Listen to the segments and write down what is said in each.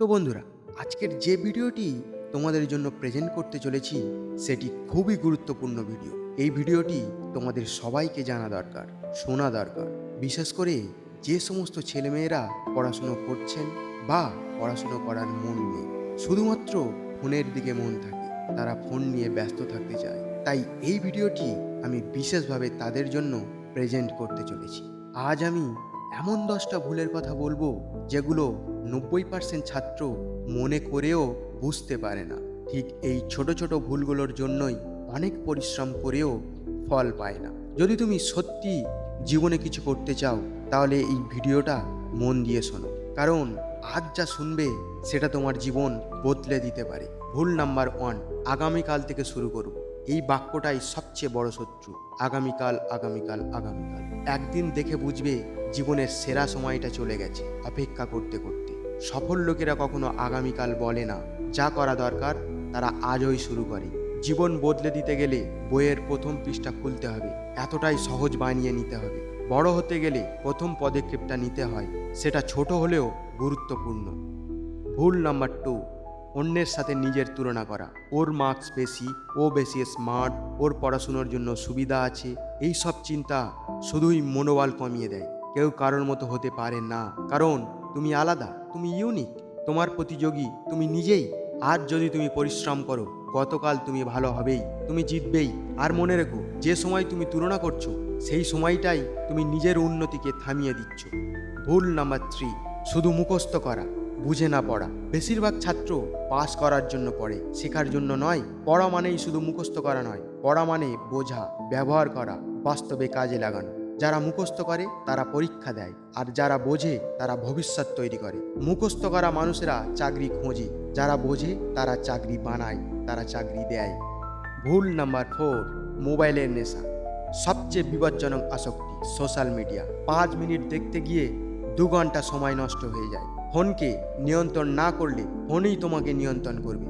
তো বন্ধুরা, আজকের যে ভিডিওটি তোমাদের জন্য প্রেজেন্ট করতে চলেছি, সেটি খুবই গুরুত্বপূর্ণ ভিডিও। এই ভিডিওটি তোমাদের সবাইকে জানা দরকার, শোনা দরকার। বিশেষ করে যে সমস্ত ছেলেমেয়েরা পড়াশুনো করছেন বা পড়াশুনো করার মন নেই, শুধুমাত্র ফোনের দিকে মন থাকে, তারা ফোন নিয়ে ব্যস্ত থাকতে চায়। তাই এই ভিডিওটি আমি বিশেষভাবে তাদের জন্য প্রেজেন্ট করতে চলেছি। আজ আমি এমন দশটা ভুলের কথা বলব, যেগুলো নব্বই পার্সেন্ট ছাত্র মনে করেও বুঝতে পারে না। ঠিক এই ছোট ছোট ভুলগুলোর জন্যই অনেক পরিশ্রম করেও ফল পায় না। যদি তুমি সত্যি জীবনে কিছু করতে চাও, তাহলে এই ভিডিওটা মন দিয়ে শোনো। কারণ আজ যা শুনবে, সেটা তোমার জীবন বদলে দিতে পারে। ভুল নাম্বার ওয়ান, আগামীকাল থেকে শুরু করব এই বাক্যটাই সবচেয়ে বড় শত্রু। আগামীকাল আগামীকাল আগামীকাল। একদিন দেখে বুঝবে জীবনের সেরা সময়টা চলে গেছে, অপেক্ষা করতে করতে। সফল লোকেরা কখনো আগামীকাল বলে না, যা করা দরকার তারা আজই শুরু করে। জীবন বদলে দিতে গেলে বইয়ের প্রথম পৃষ্ঠা খুলতে হবে, এতটাই সহজ বানিয়ে নিতে হবে। বড় হতে গেলে প্রথম পদক্ষেপটা নিতে হয়, সেটা ছোট হলেও গুরুত্বপূর্ণ। ভুল নাম্বার টু, অন্যের সাথে নিজের তুলনা করা। ওর মার্কস বেশি, ও বেশি স্মার্ট, ওর পড়াশুনোর জন্য সুবিধা আছে এই সব চিন্তা শুধুই মনোবল কমিয়ে দেয়। কেউ কারোর মতো হতে পারে না, কারণ তুমি আলাদা, তুমি ইউনিক তোমার প্রতিযোগী তুমি নিজেই। আজ যদি তুমি পরিশ্রম করো, গতকাল তুমি ভালো হবেই, তুমি জিতবেই। আর মনে রেখো, যে সময় তুমি তুলনা করছ, সেই সময়টাই তুমি নিজের উন্নতিকে থামিয়ে দিচ্ছ। ভুল নাম্বার থ্রি শুধু মুখস্থ করা, বুঝে না পড়া। বেশিরভাগ ছাত্র পাস করার জন্য পড়ে, শেখার জন্য নয়। পড়া মানেই শুধু মুখস্থ করা নয়, পড়া মানে বোঝা, ব্যবহার করা, বাস্তবে কাজে লাগানো। যারা মুখস্থ করে, তারা পরীক্ষা দেয়, আর যারা বোঝে, তারা ভবিষ্যৎ তৈরি করে। মুখস্থ করা মানুষেরা চাকরি খোঁজে, যারা বোঝে, তারা চাকরি বানায়, তারা চাকরি দেয়। ভুল নাম্বার ফোর মোবাইলের নেশা। সবচেয়ে বিপজ্জনক আসক্তি সোশ্যাল মিডিয়া পাঁচ মিনিট দেখতে গিয়ে দু ঘণ্টা সময় নষ্ট হয়ে যায়। ফোনকে নিয়ন্ত্রণ না করলে ফোনই তোমাকে নিয়ন্ত্রণ করবে।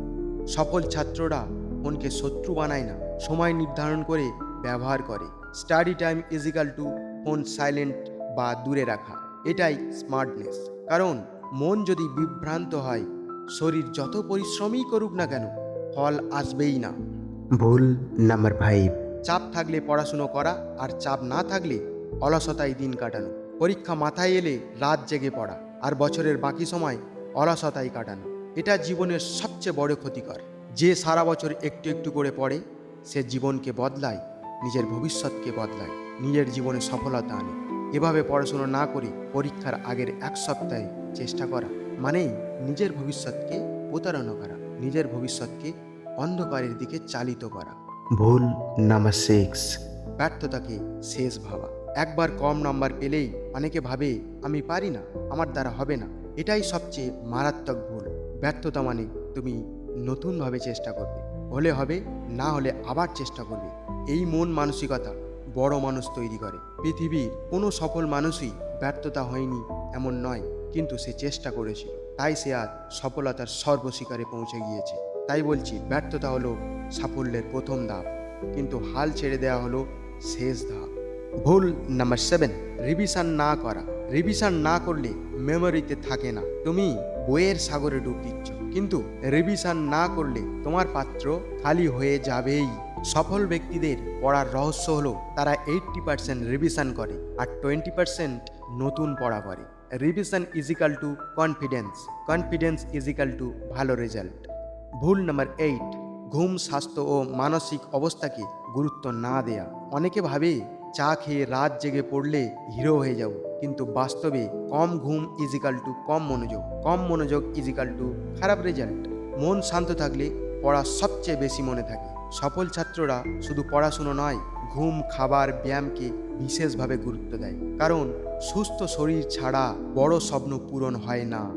সফল ছাত্ররা ফোনকে শত্রু বানায় না, সময় নির্ধারণ করে ব্যবহার করে। Study time is equal to phone silent বা দূরে রাখা। এটাই স্মার্টনেস কারণ মন যদি বিভ্রান্ত হয় শরীর যত পরিশ্রমই করুক না কেন ফল আসবেই না। ভুল নাম্বার ফাইভ চাপ থাকলে পড়াশুনো করা আর চাপ না থাকলে অলসতায় দিন কাটানো। পরীক্ষা মাথায় এলে রাত জেগে পড়া আর বছরের বাকি সময় অলসতায় কাটানো। এটা জীবনের সবচেয়ে বড় ক্ষতিকর। যে সারা বছর একটু একটু করে পড়ে সে জীবনকে বদলায় নিজের ভবিষ্যৎকে বদলায় নিজের জীবনে সফলতা আনে। এভাবে পড়াশুনো না করে পরীক্ষার আগের এক সপ্তাহে চেষ্টা করা মানেই নিজের ভবিষ্যৎকে প্রতারণা করা নিজের ভবিষ্যৎকে অন্ধকারের দিকে চালিত করা। ভুল নাম্বার সিক্স ব্যর্থতাকে শেষ ভাবা। একবার কম নাম্বার পেলেই অনেকে ভাবে আমি পারি না আমার দ্বারা হবে না। এটাই সবচেয়ে মারাত্মক ভুল। ব্যর্থতা মানে তুমি নতুনভাবে চেষ্টা করবে। হলে হবে না হলে আবার চেষ্টা করবে। এই মন মানসিকতা বড় মানুষ তৈরি করে। পৃথিবীর কোনো সফল মানুষই ব্যর্থতা হয়নি এমন নয়, কিন্তু সে চেষ্টা করেছিল। তাই সে আজ সফলতার সর্বশিকারে পৌঁছে গিয়েছে। তাই বলছি, ব্যর্থতা হলো সাফল্যের প্রথম ধাপ, কিন্তু হাল ছেড়ে দেওয়া হলো শেষ ধাপ। ভুল নাম্বার সেভেন রিভিশন না করা। রিভিশন না করলে মেমোরিতে থাকে না। তুমি বইয়ের সাগরে ডুব দিচ্ছ। কিন্তু রিভিশন না করলে তোমার পাত্র খালি হয়ে যাবেই। সফল ব্যক্তিদের পড়ার রহস্য হলো তারা এইট্টি পার্সেন্ট রিভিশন করে আর টোয়েন্টি পার্সেন্ট নতুন পড়া করে। Revision is equal to confidence confidence is equal to ভালো রেজাল্ট ভুল নাম্বার এইট ঘুম, স্বাস্থ্য ও মানসিক অবস্থাকে গুরুত্ব না দেয়া। অনেকে ভাবে, চা খেয়ে রাত জেগে পড়লে হিরো হয়ে যাব, কিন্তু বাস্তবে কম ঘুম ইজিক্যাল টু কম মনোযোগ। কম মনোযোগ ইজিক্যাল টু খারাপ রেজাল্ট মন শান্ত থাকলে পড়া সবচেয়ে বেশি মনে থাকে। সফল ছাত্ররা শুধু পড়াশুনো নয়, ঘুম, খাবার, ব্যায়ামকে বিশেষভাবে গুরুত্ব দেয়। কারণ, সুস্থ শরীর ছাড়া বড় স্বপ্ন পূরণ হয় না।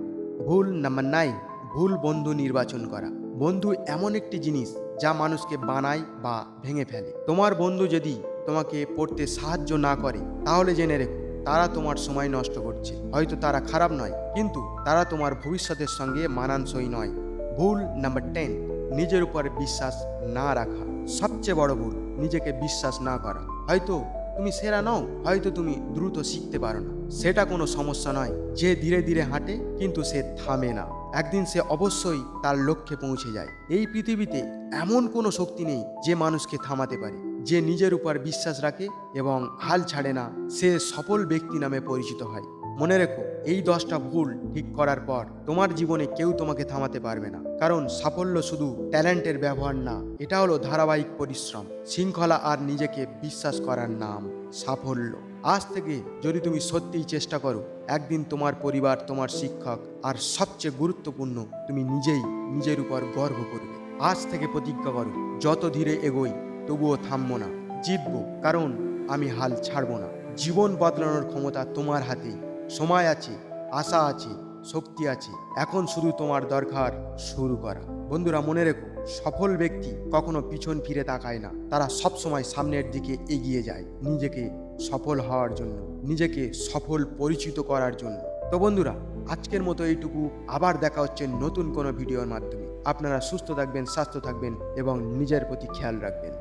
ভুল নাম্বার নাইন ভুল বন্ধু নির্বাচন করা। বন্ধু এমন একটি জিনিস যা মানুষকে বানায় বা ভেঙে ফেলে। তোমার বন্ধু যদি তোমাকে পড়তে সাহায্য না করে, তাহলে জেনে রেখো, তারা তোমার সময় নষ্ট করছে। হয়তো তারা খারাপ নয়, কিন্তু তারা তোমার ভবিষ্যতের সঙ্গে মানানসই নয়। ভুল নাম্বার টেন নিজের উপর বিশ্বাস না রাখা সবচেয়ে বড় ভুল, নিজেকে বিশ্বাস না করা। হয়তো তুমি সেরা নও, হয়তো তুমি দ্রুত শিখতে পারো না। সেটা কোনো সমস্যা নয়, যে ধীরে ধীরে হাঁটে কিন্তু সে থামে না। একদিন সে অবশ্যই তার লক্ষ্যে পৌঁছে যায়। এই পৃথিবীতে এমন কোনো শক্তি নেই যে মানুষকে থামাতে পারে, যে নিজের উপর বিশ্বাস রাখে এবং হাল ছাড়ে না, সে সফল ব্যক্তি নামে পরিচিত হয়। মনে রেখো, এই দশটা ভুল ঠিক করার পর তোমার জীবনে কেউ তোমাকে থামাতে পারবে না। কারণ সাফল্য শুধু ট্যালেন্টের ব্যবহার না, এটা হলো ধারাবাহিক পরিশ্রম, শৃঙ্খলা আর নিজেকে বিশ্বাস করার নাম, সাফল্য। আজ থেকে যদি তুমি সত্যিই চেষ্টা করো, একদিন তোমার পরিবার, তোমার শিক্ষক আর সবচেয়ে গুরুত্বপূর্ণ তুমি নিজেই নিজের উপর গর্ব করবে। আজ থেকে প্রতিজ্ঞা করো, যত ধীরে এগোই, তবুও থামবো না। জিতবো, কারণ আমি হাল ছাড়বো না। জীবন বদলানোর ক্ষমতা তোমার হাতেই। সময় আছে, আশা আছে, শক্তি আছে। এখন শুধু তোমার দরকার শুরু করা। বন্ধুরা, মনে রেখো, সফল ব্যক্তি কখনো পিছন ফিরে তাকায় না। তারা সব সময় সামনের দিকে এগিয়ে যায় নিজেকে সফল হওয়ার জন্য, নিজেকে সফল পরিচিত করার জন্য। তো বন্ধুরা, আজকের মতো এইটুকু। আবার দেখা হচ্ছে নতুন কোনো ভিডিওর মাধ্যমে। আপনারা সুস্থ থাকবেন, স্বাস্থ্য থাকবেন এবং নিজের প্রতি খেয়াল রাখবেন।